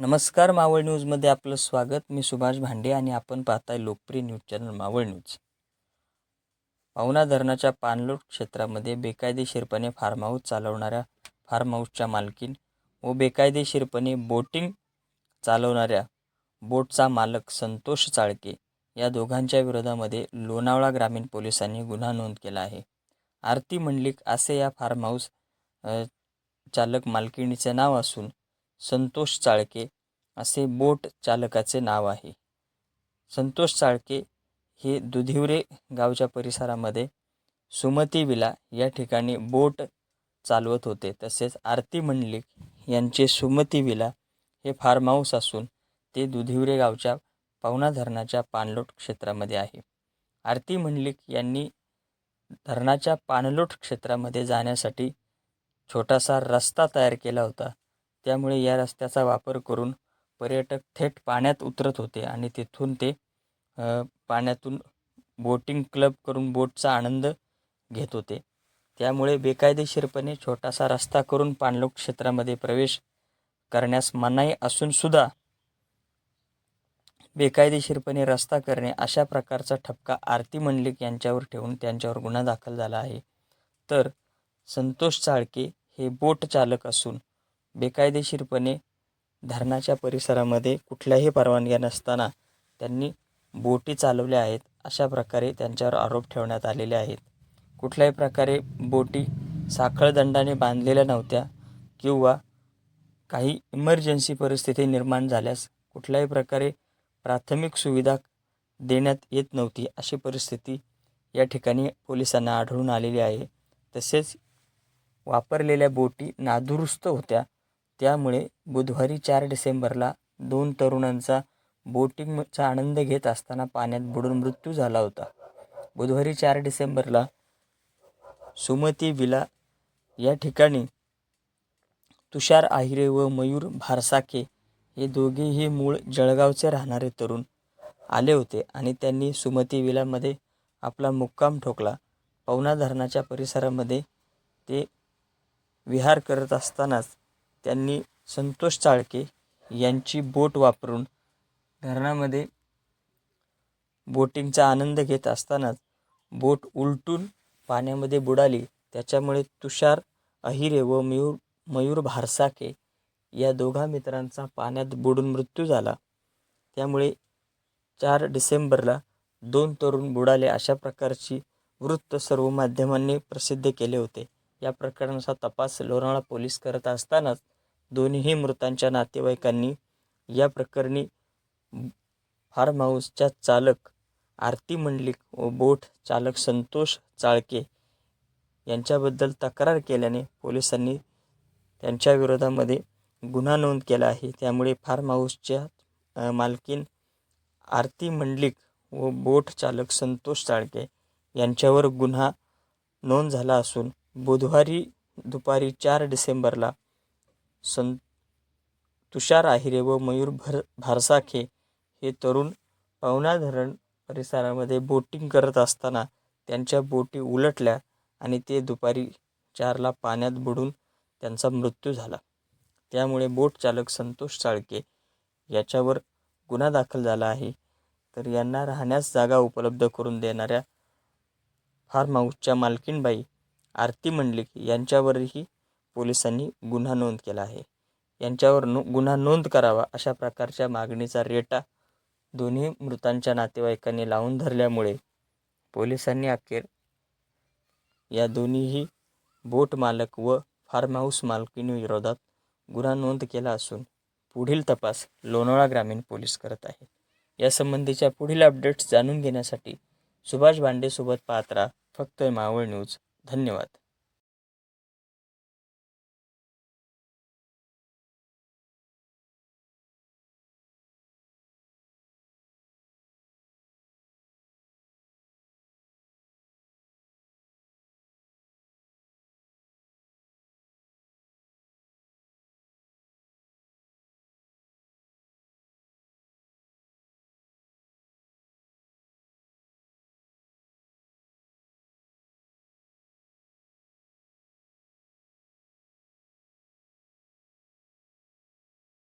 नमस्कार मावळ न्यूजमध्ये आपलं स्वागत. मी सुभाष भांडे आणि आपण पाहताय लोकप्रिय न्यूज चॅनल मावळ न्यूज. पावना धरणाच्या पाणलोट क्षेत्रामध्ये बेकायदेशीरपणे फार्म हाऊस चालवणाऱ्या फार्म हाऊसच्या मालकीन व बेकायदेशीरपणे बोटिंग चालवणाऱ्या बोटचा मालक संतोष चाळके या दोघांच्या विरोधामध्ये लोणावळा ग्रामीण पोलिसांनी गुन्हा नोंद केला आहे. आरती मंडलिक असे या फार्म हाऊस चालक मालकिणीचे नाव असून संतोष चाळके असे बोट चालकाचे नाव आहे. संतोष चाळके हे दुधिवरे गावच्या परिसरामध्ये सुमती विला या ठिकाणी बोट चालवत होते. तसेच आरती मंडलिक यांचे सुमती विला हे फार्म हाऊस असून ते दुधिवरे गावच्या पावना धरणाच्या पाणलोट क्षेत्रामध्ये आहे. आरती मंडलिक यांनी धरणाच्या पाणलोट क्षेत्रामध्ये जाण्यासाठी छोटासा रस्ता तयार केला होता. त्यामुळे या रस्त्याचा वापर करून पर्यटक थेट पाण्यात उतरत होते आणि तिथून ते पाण्यातून बोटिंग क्लब करून बोटचा आनंद घेत होते. त्यामुळे बेकायदेशीरपणे छोटासा रस्ता करून पाणलोट क्षेत्रामध्ये प्रवेश करण्यास मनाई असूनसुद्धा बेकायदेशीरपणे रस्ता करणे अशा प्रकारचा ठपका आरती मंडलिक यांच्यावर ठेवून त्यांच्यावर गुन्हा दाखल झाला आहे. तर संतोष चाळके हे बोट चालक असून बेकायदेशीरपणे धरणाच्या परिसरामध्ये कुठल्याही परवानग्या नसताना त्यांनी बोटी चालवल्या आहेत अशा प्रकारे त्यांच्यावर आरोप ठेवण्यात आलेले आहेत. कुठल्याही प्रकारे बोटी साखळदंडाने बांधलेल्या नव्हत्या किंवा काही इमर्जन्सी परिस्थिती निर्माण झाल्यास कुठल्याही प्रकारे प्राथमिक सुविधा देण्यात येत नव्हती अशी परिस्थिती या ठिकाणी पोलिसांना आढळून आलेली आहे. तसेच वापरलेल्या बोटी नादुरुस्त होत्या त्यामुळे बुधवारी चार डिसेंबरला दोन तरुणांचा बोटिंगचा आनंद घेत असताना पाण्यात बुडून मृत्यू झाला होता. बुधवारी चार डिसेंबरला सुमती विला या ठिकाणी तुषार आहिरे व मयूर भारसाखे हे दोघेही मूळ जळगावचे राहणारे तरुण आले होते आणि त्यांनी सुमती विलामध्ये आपला मुक्काम ठोकला. पवना धरणाच्या परिसरामध्ये ते विहार करत असतानाच त्यांनी संतोष चाळके यांची बोट वापरून धरणामध्ये बोटिंगचा आनंद घेत असतानाच बोट उलटून पाण्यामध्ये बुडाली. त्याच्यामुळे तुषार अहिरे व मयूर मयूर भारसाके या दोघा मित्रांचा पाण्यात बुडून मृत्यू झाला. त्यामुळे चार डिसेंबरला दोन तरुण बुडाले अशा प्रकारची वृत्त सर्व माध्यमांनी प्रसिद्ध केले होते. या प्रकरणाचा तपास लोणावळा पोलीस करत असतानाच दोन्ही मृतांच्या नातेवाईकांनी या प्रकरणी फार्म हाऊसच्या चालक आरती मंडलिक व बोट चालक संतोष चाळके यांच्याबद्दल तक्रार केल्याने पोलिसांनी त्यांच्या विरोधामध्ये गुन्हा नोंद केला आहे. त्यामुळे फार्म हाऊसच्या मालकीन आरती मंडलिक व बोट चालक संतोष चाळके यांच्यावर गुन्हा नोंद झाला असून बुधवारी दुपारी चार डिसेंबरला सं तुषार आहिरे व मयूर भर भारसाखे हे तरुण पवना धरण परिसरामध्ये बोटिंग करत असताना त्यांच्या बोटी उलटल्या आणि ते दुपारी चारला पाण्यात बुडून त्यांचा मृत्यू झाला. त्यामुळे बोट चालक संतोष चाळके याच्यावर गुन्हा दाखल झाला आहे. तर यांना राहण्यास जागा उपलब्ध करून देणाऱ्या फार्म हाऊसच्या मालकीणबाई आरती मंडलिक यांच्यावरही पोलिसांनी गुन्हा नोंद केला आहे. यांच्यावर नो गुन्हा नोंद करावा अशा प्रकारच्या मागणीचा रेटा दोन्ही मृतांच्या नातेवाईकांनी लावून धरल्यामुळे पोलिसांनी अखेर या दोन्हीही बोट मालक व फार्म हाऊस मालकीणीविरोधात गुन्हा नोंद केला असून पुढील तपास लोणावळा ग्रामीण पोलीस करत आहेत यासंबंधीच्या पुढील अपडेट्स जाणून घेण्यासाठी सुभाष भांडेसोबत पात्रा फक्त मावळ न्यूज. धन्यवाद.